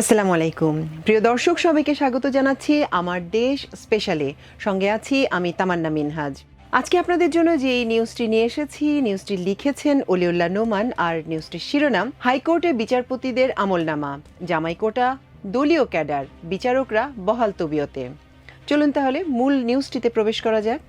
আসসালামু আলাইকুম। প্রিয় দর্শক, সবাইকে স্বাগত জানাচ্ছি আমার দেশ স্পেশালে। সঙ্গে আছি আমি তামান্না মিনহাজ। আজকে আপনাদের জন্য যে নিউজটি নিয়ে এসেছি, নিউজটি লিখেছেন অলিউল্লাহ নোমান আর নিউজটির শিরোনাম হাইকোর্টে বিচারপতিদের আমলনামা। জামাইকোটা দলীয় ক্যাডার, বিচারকরা বহাল তবিয়তে। চলুন তাহলে মূল নিউজটিতে প্রবেশ করা যাক।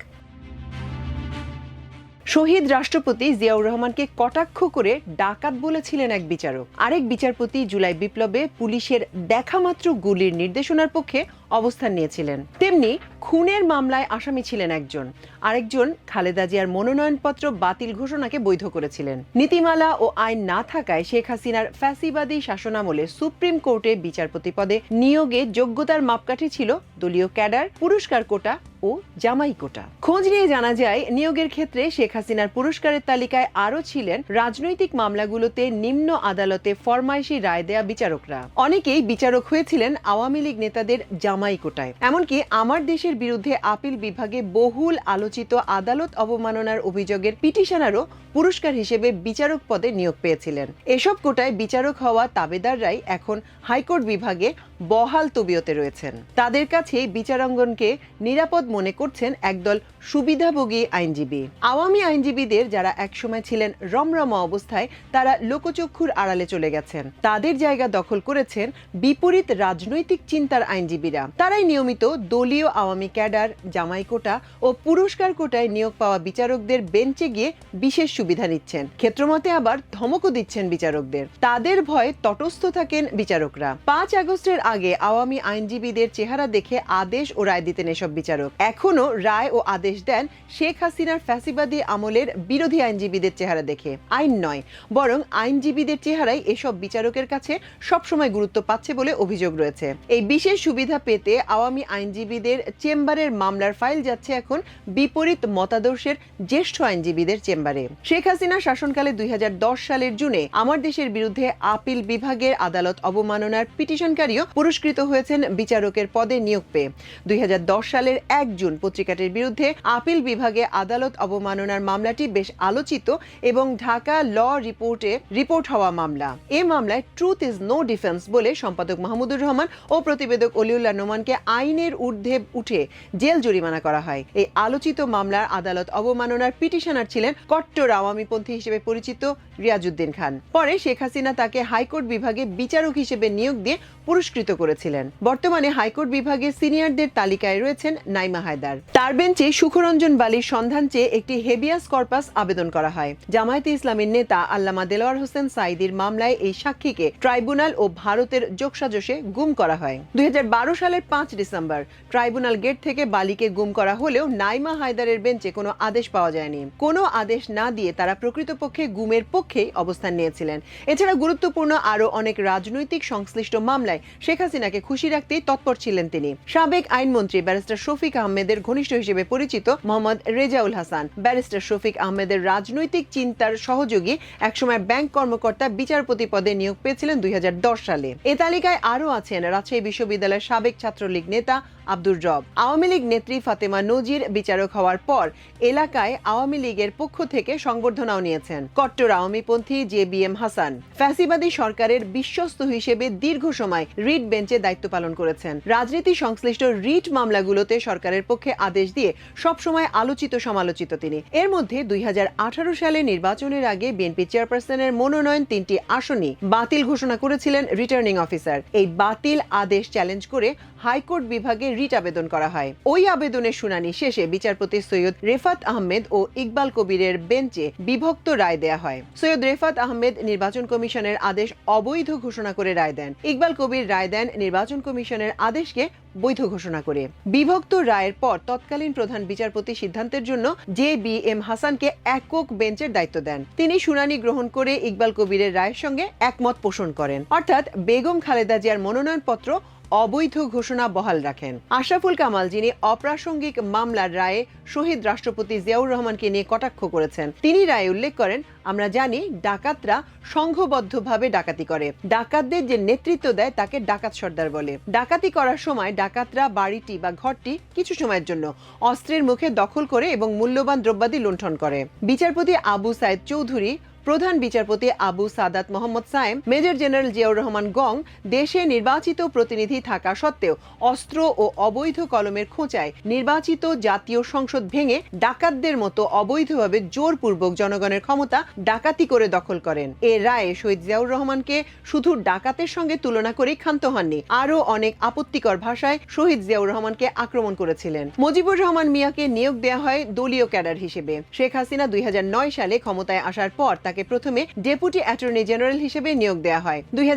শহীদ রাষ্ট্রপতি জিয়াউর রহমানকে কটাক্ষ করে ডাকাত বলেছিলেন এক বিচারক। আরেক বিচারপতি জুলাই বিপ্লবে পুলিশের দেখামাত্র গুলির নির্দেশনার পক্ষে অবস্থান নিয়েছিলেন। তেমনি খুনের মামলায় আসামি ছিলেন একজন। আরেকজন খালেদা জিয়ার মনোনয়নপত্র বাতিল ঘোষণাকে বৈধ করেছিলেন। নীতিমালা ও আইন না থাকায় শেখ হাসিনার ফ্যাসিবাদী শাসনামলে সুপ্রিম কোর্টে বিচারপতি পদে নিয়োগে যোগ্যতার মাপকাঠি ছিল দলীয় ক্যাডার, পুরস্কার কোটা ও জামাই কোটা খোঁজ নিয়ে জানা যায়, নিয়োগের ক্ষেত্রে শেখ হাসিনার পুরস্কারের তালিকায় আরও ছিলেন রাজনৈতিক মামলাগুলোতে নিম্ন আদালতে ফরমাইশি রায় দেয়া বিচারকরা। অনেকেই বিচারক হয়েছিলেন আওয়ামী লীগ নেতাদের জামাইকোটায়। এমনকি আমার দেশের বিরুদ্ধে আপিল বিভাগে বহুল আলোচিত আদালত অবমাননার অভিযোগের পিটিশনারও পুরস্কার হিসেবে বিচারক পদে নিয়োগ পেয়েছিলেন। এসব কোটায় বিচারক হওয়া তাবেদাররাই এখন হাইকোর্ট বিভাগে বহাল তবিয়তে রয়েছেন। তাদের কাছে বিচারাঙ্গনকে নিরাপদ মনে করছেন একদল সুবিধাভোগী আইনজীবী। আওয়ামী আইনজীবীদের যারা একসময় ছিলেন রমরমা অবস্থায়, তারা লোকচক্ষুর আড়ালে চলে গেছেন। তাদের জায়গা দখল করেছেন বিপরীত রাজনৈতিক চিন্তার আইনজীবীরা। তারাই নিয়মিত দলীয় আওয়ামী ক্যাডার, জামাই কোটা ও পুরস্কার কোটায় নিয়োগ পাওয়া বিচারকদের বেঞ্চে গিয়ে বিশেষ সুবিধা নিচ্ছেন। ক্ষেত্রমতে আবার ধমকও দিচ্ছেন বিচারকদের। তাদের ভয়ে তটস্থ থাকেন বিচারকরা। পাঁচ আগস্টের আগে আওয়ামী আইনজীবীদের চেহারা দেখে আদেশ ও রায় দিতেন এসব বিচারক। এখনও রায় ও আদেশ দেন শেখ হাসিনার ফ্যাসিবাদী আমলের বিরোধী আইনজীবীদের চেহারা দেখে। আইন নয়, বরং আইনজীবীদের চেহারাই এসব বিচারকের কাছে সবসময় গুরুত্ব পাচ্ছে বলে অভিযোগ রয়েছে। এই বিশেষ সুবিধা পেতে আওয়ামী আইনজীবীদের চেম্বারের মামলার ফাইল যাচ্ছে এখন বিপরীত মতাদর্শের জ্যেষ্ঠ আইনজীবীদের চেম্বারে। শেখ হাসিনা শাসনকালে দুই হাজার দশ সালের জুনে আমার দেশের বিরুদ্ধে আপিল বিভাগের আদালত অবমাননার পিটিশনকারীও পুরস্কৃত হয়েছেন বিচারকের পদে নিয়োগ পেয়ে। দুই হাজার দশ সালের এক জুন পত্রিকাটির বিরুদ্ধে আপিল বিভাগে আদালত অবমাননার মামলাটি বেশ আলোচিত এবং ঢাকা ল রিপোর্টে রিপোর্ট হওয়া মামলা। এ মামলায় ট্রুথ ইজ নো ডিফেন্স বলে সম্পাদক মাহমুদুর রহমান ও প্রতিবেদক অলিউল্লাহ নোমানকে আইনের ঊর্ধ্বে উঠে জেল জরিমানা করা হয়। এই আলোচিত মামলার আদালত অবমাননার পিটিশনার ছিলেন কট্টর আওয়ামীপন্থী হিসেবে পরিচিত রিয়াজুদ্দিন খান। পরে শেখ হাসিনা তাকে হাইকোর্ট বিভাগে বিচারক হিসেবে নিয়োগ দিয়ে পুরস্কৃত করেছিলেন। বর্তমানে হাইকোর্ট বিভাগে সিনিয়রদের তালিকায় রয়েছেন নাইমা হায়দার তার। বেঞ্চে সুখরঞ্জন বালির সন্ধান চেয়ে একটি হেবিয়াস কর্পাস আবেদন করা হয়। জামায়াতে ইসলামের নেতা আল্লামা দেলোয়ার হোসেন সাইদির মামলায় এই সাক্ষীকে ট্রাইব্যুনাল ও ভারতের যোগসাজশে গুম করা হয়। দুই সালের পাঁচ ডিসেম্বর, ট্রাইব্যুনাল গেট থেকে বালিকে গুম করা হলেও নাইমা হায়দারের বেঞ্চে কোনো আদেশ পাওয়া যায়নি। কোনো আদেশ না দিয়ে তারা প্রকৃতপক্ষে গুমের পক্ষেই অবস্থান নিয়েছিলেন। এছাড়া গুরুত্বপূর্ণ আরও অনেক রাজনৈতিক সংশ্লিষ্ট মামলায় শেখ হাসিনাকে খুশি রাখতেই তৎপর ছিলেন তিনি। সাবেক আইনমন্ত্রী ব্যারিস্টার শফিক আহমেদের ঘনিষ্ঠ হিসেবে পরিচিত মোহাম্মদ রেজাউল হাসান। ব্যারিস্টার শফিক আহমেদের রাজনৈতিক চিন্তার সহযোগী একসময় ব্যাংক কর্মকর্তা বিচারপতি পদে নিয়োগ পেয়েছিলেন দুই হাজার দশ সালে। এ তালিকায় আরও আছেন রাজশাহী বিশ্ববিদ্যালয়ের সাবেক ছাত্রলীগ নেতা আব্দুর রব। আওয়ামী লীগ নেত্রী ফাতেমা নজির বিচারক হওয়ার পর এলাকায় আওয়ামী লীগের পক্ষ থেকে সংবর্ধনাও নিয়েছেন কট্টর আওয়ামীপন্থী জে বি এম হাসান। ফ্যাসিবাদী সরকারের বিশ্বস্ত হিসেবে দীর্ঘ সময় রিট বেঞ্চে দায়িত্ব পালন করেছেন। রাজনীতি সংশ্লিষ্ট রিট মামলাগুলোতে সরকারের পক্ষে আদেশ দিয়ে সবসময় আলোচিত সমালোচিত তিনি। এর মধ্যে দুই হাজার আঠারো সালে নির্বাচনের আগে বিএনপি চেয়ারপারসনের মনোনয়ন তিনটি আসনই বাতিল ঘোষণা করেছিলেন রিটার্নিং অফিসার। এই বাতিল আদেশ চ্যালেঞ্জ করে হাইকোর্ট বিভাগে রিট আবেদন করা হয়। ওই আবেদনের শুনানি শেষে বিচারপতি সৈয়দ রেফাত আহমেদ ও ইকবাল কবিরের বেঞ্চে বিভক্ত রায় দেয়া হয়। সৈয়দ রেফাত আহমেদ নির্বাচন কমিশনের আদেশ অবৈধ ঘোষণা করে রায় দেন। ইকবাল কবির রায় দেন নির্বাচন কমিশনের আদেশকে বৈধ ঘোষণা করে। বিভক্ত রায়ের পর তৎকালীন প্রধান বিচারপতি সিদ্ধান্তের জন্য জে বি এম হাসানকে একক বেঞ্চের দায়িত্ব দেন। তিনি শুনানি গ্রহণ করে ইকবাল কবিরের রায়ের সঙ্গে একমত পোষণ করেন। অর্থাৎ বেগম খালেদা জিয়ার মনোনয়নপত্র অবৈধ ঘোষণা বহাল রাখেন। আশরাফুল কামাল, যিনি অপ্রাসঙ্গিক মামলার রায়ে শহীদ রাষ্ট্রপতি জিয়াউর রহমানকে নিয়ে কটাক্ষ করেছেন, তিনি রায়ে উল্লেখ করেন আমরা জানি ডাকাতরা সংঘবদ্ধভাবে ডাকাতি করে। ডাকাতদের যে নেতৃত্ব দেয় তাকে ডাকাত সর্দার বলে। ডাকাতি করার সময় ডাকাতরা বাড়িটি বা ঘরটি কিছু সময়ের জন্য অস্ত্রের মুখে দখল করে এবং মূল্যবান দ্রব্যাদি লুণ্ঠন করে। বিচারপতি আবু সাইদ চৌধুরী প্রধান বিচারপতি আবু সাদাত মোহাম্মদ সায়েম, মেজর জেনারেল জিয়াউর রহমান গং, দেশে নির্বাচিত প্রতিনিধি থাকা সত্ত্বেও অস্ত্র ও অবৈধ কলমের খোঁচায় নির্বাচিত জাতীয় সংসদ ভেঙে ডাকাতদের মতো অবৈধভাবে জোরপূর্বক জনগণের ক্ষমতা ডাকাতি করে দখল করেন। এ রায়ে শহীদ জিয়াউর রহমানকে শুধু ডাকাতের সঙ্গে তুলনা করেই ক্ষান্ত হননি, আরও অনেক আপত্তিকর ভাষায় শহীদ জিয়াউর রহমানকে আক্রমণ করেছিলেন। মুজিবুর রহমান মিয়াকে নিয়োগ দেওয়া হয় দলীয় ক্যাডার হিসেবে। শেখ হাসিনা দুই হাজার নয় সালে ক্ষমতায় আসার পর তাকে প্রথমে ডেপুটি অ্যাটর্নি জেনারেল হিসেবে নিয়োগ দেওয়া হয়। দুই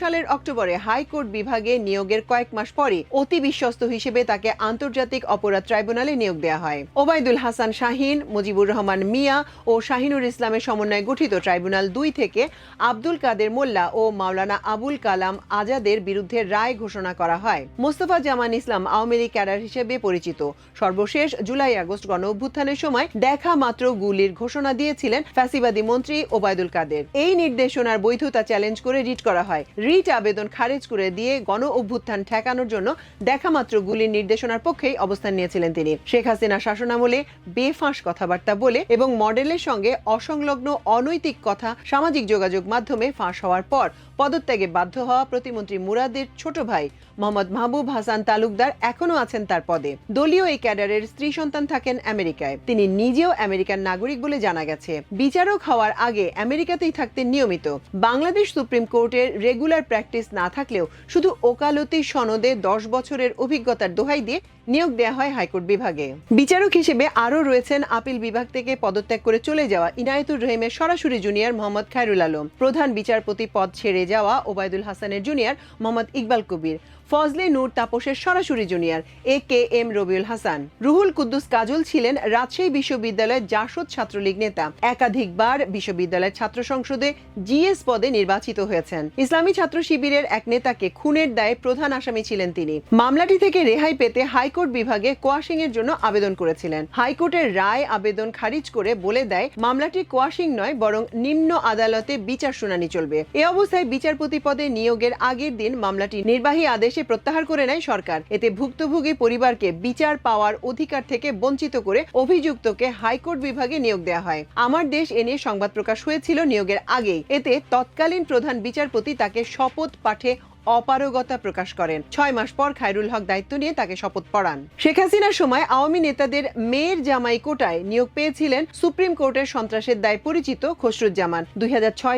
সালের অক্টোবরে হাইকোর্ট বিভাগে নিয়োগের কয়েক মাস পরে অতি বিশ্বস্ত হিসেবে তাকে আন্তর্জাতিক অপরাধ ট্রাইব্যুনালে নিয়োগ দেওয়া হয়। ওবায়দুল হাসান শাহিন, মুজিবুর রহমান মিয়া ও শাহিনুর ইসলামের সমন্বয়ে গঠিত ট্রাইব্যুনাল দুই থেকে আব্দুল কাদের মোল্লা ও মাওলানা আবুল কালাম আজাদের বিরুদ্ধে রায় ঘোষণা করা হয়। মোস্তফা জামান ইসলাম আওয়ামী লীগ ক্যাডার হিসেবে পরিচিত। সর্বশেষ জুলাই আগস্ট গণ অভ্যুত্থানের সময় দেখা মাত্র গুলির ঘোষণা দিয়েছিলেন ফ্যাসিবাদী মন্ত্রী ওবায়দুল কাদের। এই নির্দেশনার বৈধতা চ্যালেঞ্জ করে রিট করা হয়। রিট আবেদন খারিজ করে দিয়ে গণ অভ্যুত্থান ঠেকানোর জন্য দেখা মাত্র গুলির নির্দেশনার পক্ষেই অবস্থান নিয়েছিলেন তিনি। শেখ হাসিনা শাসনামলে বেফাঁস কথাবার্তা বলে এবং মডেলের সঙ্গে অসংলগ্ন অনৈতিক কথা সামাজিক যোগাযোগ মাধ্যমে ফাঁস হওয়ার পর পদত্যাগে বাধ্য হওয়া প্রতিমন্ত্রী মুরাদের ছোট ভাই মোহাম্মদ মাহবুব হাসান তালুকদার এখনও আছেন তার পদে। দলীয় এই ক্যাডারের স্ত্রী সন্তান থাকেন আমেরিকায়। তিনি নিজেও আমেরিকান নাগরিক বলে জানা গেছে। বিচারক হওয়ার আগে আমেরিকাতেই থাকতে নিয়মিত। বাংলাদেশ সুপ্রিম কোর্টের রেগুলার প্র্যাকটিস না থাকলেও শুধু ওকালতি সনদে দশ বছরের অভিজ্ঞতার দোহাই দিয়ে নিয়োগ দেওয়া হয় হাইকোর্ট বিভাগে। বিচারক হিসেবে আরও রয়েছেন আপিল বিভাগ থেকে পদত্যাগ করে চলে যাওয়া ইনায়েতুর রহিমের সরাসরি জুনিয়র মোহাম্মদ খায়রুল আলম। প্রধান বিচারপতি পদ ছেড়ে যাওয়া ওবায়দুল হাসানের জুনিয়র মোহাম্মদ ইকবাল কবির। ফজলে নূর তাপসের সরাসরি junior A K M Rabiul Hasan. Ruhul Quddus Kajal ছিলেন রাজশাহী বিশ্ববিদ্যালয়ের জাসদ ছাত্রলীগ নেতা। একাধিকবার বিশ্ববিদ্যালয়ের ছাত্র সংসদে জিএস পদে নির্বাচিত হয়েছেন। ইসলামী ছাত্র শিবিরের এক নেতাকে খুনের দায়ে প্রধান আসামি ছিলেন তিনি। মামলাটি থেকে রেহাই পেতে হাইকোর্ট বিভাগে কোয়াশিং এর জন্য আবেদন করেছিলেন। হাইকোর্টের রায় আবেদন খারিজ করে বলে দেয়, মামলাটি কোয়াশিং নয়, বরং নিম্ন আদালতে বিচার শুনানি চলবে। এ অবস্থায় বিচারপতি পদে নিয়োগের আগের দিন মামলাটি নির্বাহী আদেশে প্রত্যাহার করে নেয় সরকার। এতে ভুক্তভোগী পরিবারকে বিচার পাওয়ার অধিকার থেকে বঞ্চিত করে অভিযুক্তকে হাইকোর্ট বিভাগে নিয়োগ দেওয়া হয়। আমার দেশ এ নিয়ে সংবাদ প্রকাশ হয়েছিল নিয়োগের আগেই। এতে তৎকালীন প্রধান বিচারপতি তাকে শপথ পাঠে অপারগতা প্রকাশ করেন। ছয় মাস পর খায়রুল হক দায়িত্ব নিয়ে তাকে শপথ পড়ান। শেখ হাসিনার সময় আওয়ামী নেতাদের মেয়ের জামাই কোটায় নিয়োগ পেয়েছিলেন সুপ্রিম কোর্টের সন্ত্রাসের দায় পরিচিত খসরুজ্জামান। দুই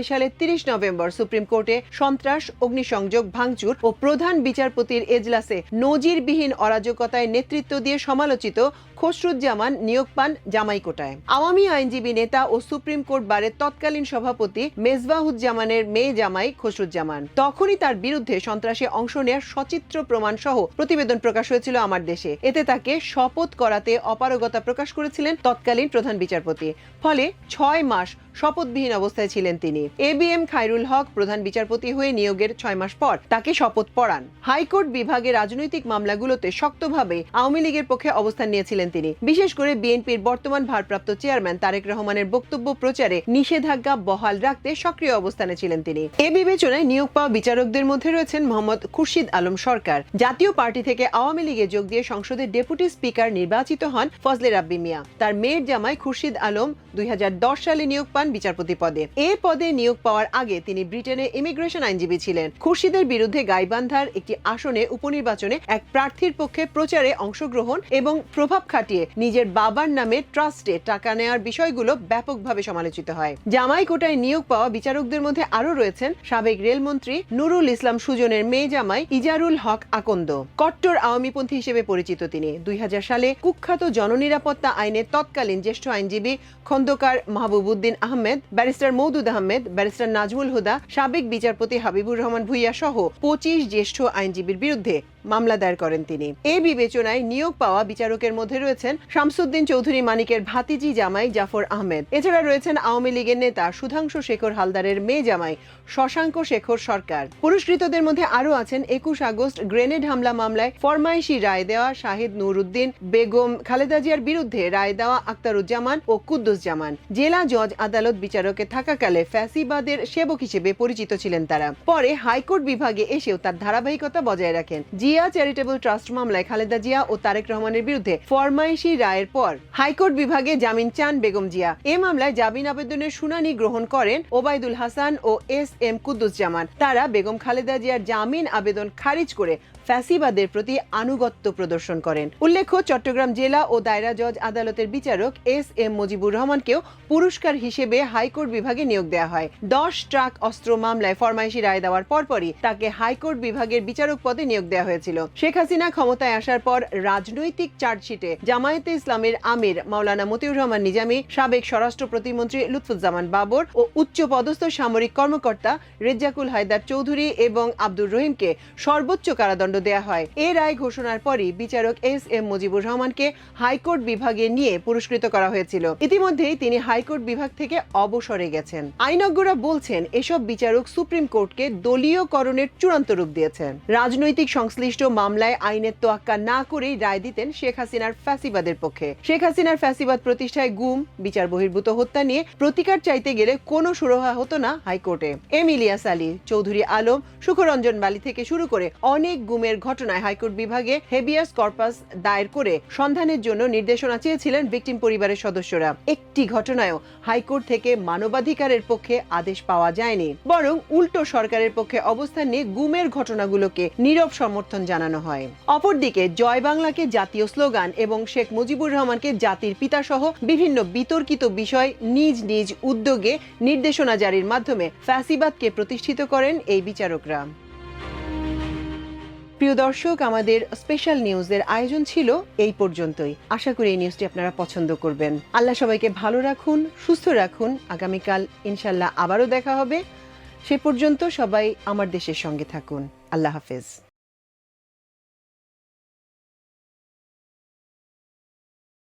সালের তিরিশ নভেম্বর সুপ্রিম কোর্টে সন্ত্রাস, অগ্নিসংযোগ, ভাঙচুর ও প্রধান বিচারপতির এজলাসে নজিরবিহীন অরাজকতায় নেতৃত্ব দিয়ে সমালোচিত খসরুজ্জামান নিয়োগ পান জামাই কোটায়। আওয়ামী আইনজীবী নেতা ও সুপ্রিম কোর্ট বারের তৎকালীন সভাপতি মেজবাহুজ্জামানের মেয়ে জামাই খসরুজ্জামান। তখনই তার বিরুদ্ধে সন্ত্রাসে অংশ নেয়ার সচিত্র প্রমাণ সহ প্রতিবেদন প্রকাশ হয়েছিল আমার দেশে। এতে তাকে শপথ করাতে অপারগতা প্রকাশ করেছিলেন তৎকালীন প্রধান বিচারপতি। ফলে ছয় মাস শপথবিহীন অবস্থায় ছিলেন তিনি। A B M Khairul Haque প্রধান বিচারপতি হয়ে নিয়োগের ছয় মাস পর তাকে শপথ পড়ান। হাইকোর্ট বিভাগে রাজনৈতিক মামলাগুলোতে শক্তভাবে আওয়ামী লীগের পক্ষে অবস্থান নিয়েছিলেন তিনি। বিশেষ করে বিএনপির বর্তমান ভারপ্রাপ্ত চেয়ারম্যান তারেক রহমানের বক্তব্য প্রচারে নিষেধাজ্ঞা বহাল রাখতে সক্রিয় অবস্থানে ছিলেন তিনি। এ বিবেচনায় নিয়োগ পাওয়া বিচারকদের মধ্যে রয়েছেন মোহাম্মদ খুরশিদ আলম সরকার। জাতীয় পার্টি থেকে আওয়ামী লীগে যোগ দিয়ে সংসদের ডেপুটি স্পিকার নির্বাচিত হন ফজলে রাব্বি মিয়া। তার মেয়ের জামাই খুরশিদ আলম দুই হাজার দশ সালে নিয়োগ পান বিচারপতি পদে। এ পদে নিয়োগ পাওয়ার আগে তিনি ব্রিটেনে ইমিগ্রেশন আইনজীবী ছিলেন। খুরশিদের বিরুদ্ধে গাইবান্ধার একটি আসনে উপনির্বাচনে এক প্রার্থীর পক্ষে প্রচারে অংশগ্রহণ এবং প্রভাব খাটিয়ে নিজের বাবার নামে ট্রাস্টে টাকা নেওয়ার বিষয়গুলো ব্যাপকভাবে সমালোচিত হয়। জামাই কোটায় নিয়োগ পাওয়া বিচারকদের মধ্যে আরও রয়েছেন সাবেক রেলমন্ত্রী নুরুল ইসলাম সুজনের মেয়ে জামাই ইজারুল হক আকন্দ। কট্টর আওয়ামীপন্থী হিসেবে পরিচিত তিনি। দুই হাজার সালে কুখ্যাত জননিরাপত্তা আইনে তৎকালীন জ্যেষ্ঠ আইনজীবী খন্দকার মাহবুবুদ্দিন আহমেদ ব্যারিস্টার মৌদুদ আহমেদ, ব্যারিস্টার নাজমুল হুদা, সাবেক বিচারপতি হাবিবুর রহমান ভুইয়া সহ পঁচিশ জ্যেষ্ঠ আইনজীবীর বিরুদ্ধে। মামলা দায়ের করেন তিনি। এই বিবেচনায় নিয়োগ পাওয়া বিচারকের মধ্যে রয়েছেন শামসুদ্দিন চৌধুরী মানিকের ভাতিজি জামাই জাফর আহমেদ। এছাড়া রয়েছেন আওয়ামী লীগের নেতা সুধাংশু শেখর হালদারের মেয়ে জামাই শশাঙ্ক শেখর সরকার। পুরস্কৃতদের মধ্যে আরও আছেন একুশ আগস্ট গ্রেনেড হামলা মামলায় ফরমাইশি রায় দেওয়া শাহিদ নুরুদ্দিন, বেগম খালেদা জিয়ার বিরুদ্ধে রায় দেওয়া আক্তারুজ্জামান ও কুদ্দুস জামান জেলা জজ আদালত বিচারকে থাকাকালে ফ্যাসিবাদের সেবক হিসেবে পরিচিত ছিলেন তারা। পরে হাইকোর্ট বিভাগে এসেও তার ধারাবাহিকতা বজায় রাখেন। জি জিয়া চ্যারিটেবল ট্রাস্ট মামলায় খালেদা জিয়া ও তারেক রহমানের বিরুদ্ধে ফরমাইশি রায়ের পর হাইকোর্ট বিভাগে জামিন চান বেগম জিয়া। এ মামলায় জামিন আবেদনের শুনানি গ্রহণ করেন ওবায়দুল হাসান ও এস এম কুদ্দুসজামান। তারা বেগম খালেদা জিয়ার জামিন আবেদন খারিজ করে ফ্যাসিবাদের প্রতি আনুগত্য প্রদর্শন করেন। উল্লেখ্য, চট্টগ্রাম জেলা ও দায়রা জজ আদালতের বিচারক এস এম মুজিবুর রহমানকেও পুরস্কার হিসেবে হাইকোর্ট বিভাগে নিয়োগ দেওয়া হয়। দশ ট্রাক অস্ত্র মামলায় ফরমাইশি রায় দেওয়ার পরপরই তাকে হাইকোর্ট বিভাগের বিচারক পদে নিয়োগ দেওয়া হয়েছিল। শেখ হাসিনা ক্ষমতায় আসার পর রাজনৈতিক চার্জশিটে জামায়াতে ইসলামের আমির মাওলানা মতিউর রহমান নিজামী, সাবেক স্বরাষ্ট্র প্রতিমন্ত্রী লুৎফুজ্জামান বাবর ও উচ্চ পদস্থ সামরিক কর্মকর্তা রেজ্জাকুল হায়দার চৌধুরী এবং আব্দুর রহিমকে সর্বোচ্চ কারাদণ্ড দেওয়া হয়। এ রায় ঘোষণার পরই বিচারক এস এম মুজিবুর রহমানকে হাইকোর্ট বিভাগে নিয়ে পুরস্কৃত করা হয়েছিল। ইতিমধ্যেই তিনি হাইকোর্ট বিভাগ থেকে অবসরে গেছেন। আইনজ্ঞরা বলছেন, এসব বিচারক সুপ্রিম কোর্টকে দলীয়করণের চূড়ান্ত রূপ দিয়েছেন। রাজনৈতিক সংশ্লিষ্ট মামলায় আইনের তোয়াক্কা না করেই রায় দিতেন শেখ হাসিনার ফ্যাসিবাদের পক্ষে। শেখ হাসিনার ফ্যাসিবাদ প্রতিষ্ঠায় গুম, বিচার বহির্ভূত হত্যা নিয়ে প্রতিকার চাইতে গেলে কোনো সুরহা হতো না হাইকোর্টে। এম ইলিয়াস আলী, চৌধুরী আলম, সুখরঞ্জন বালি থেকে শুরু করে অনেক গুমের ঘটনায় হাইকোর্ট বিভাগে হেবিয়াস কর্পাস দায়ের করে সন্ধানের জন্য নির্দেশনা চেয়েছিলেন ভিকটিম পরিবারের সদস্যরা। একটি ঘটনায়ও হাইকোর্ট থেকে মানবাধিকারের পক্ষে আদেশ পাওয়া যায়নি। বরং উল্টো সরকারের পক্ষে অবস্থান নিয়ে গুমের ঘটনাগুলোকে নীরব সমর্থন জানানো হয়। অপরদিকে জয় বাংলাকে জাতীয় স্লোগান এবং শেখ মুজিবুর রহমানকে জাতির পিতা সহ বিভিন্ন বিতর্কিত বিষয় নিজ নিজ উদ্যোগে নির্দেশনা জারির মাধ্যমে ফ্যাসিবাদকে প্রতিষ্ঠিত করেন এই বিচারকরা। প্রিয় দর্শক, আমাদের স্পেশাল নিউজের আয়োজন ছিল এই পর্যন্তই। আশা করি এই নিউজটি আপনারা পছন্দ করবেন। আল্লাহ সবাইকে ভালো রাখুন, সুস্থ রাখুন। আগামীকাল ইনশাল্লাহ আবারও দেখা হবে। সে পর্যন্ত সবাই আমার দেশের সঙ্গে থাকুন। আল্লাহ হাফেজ।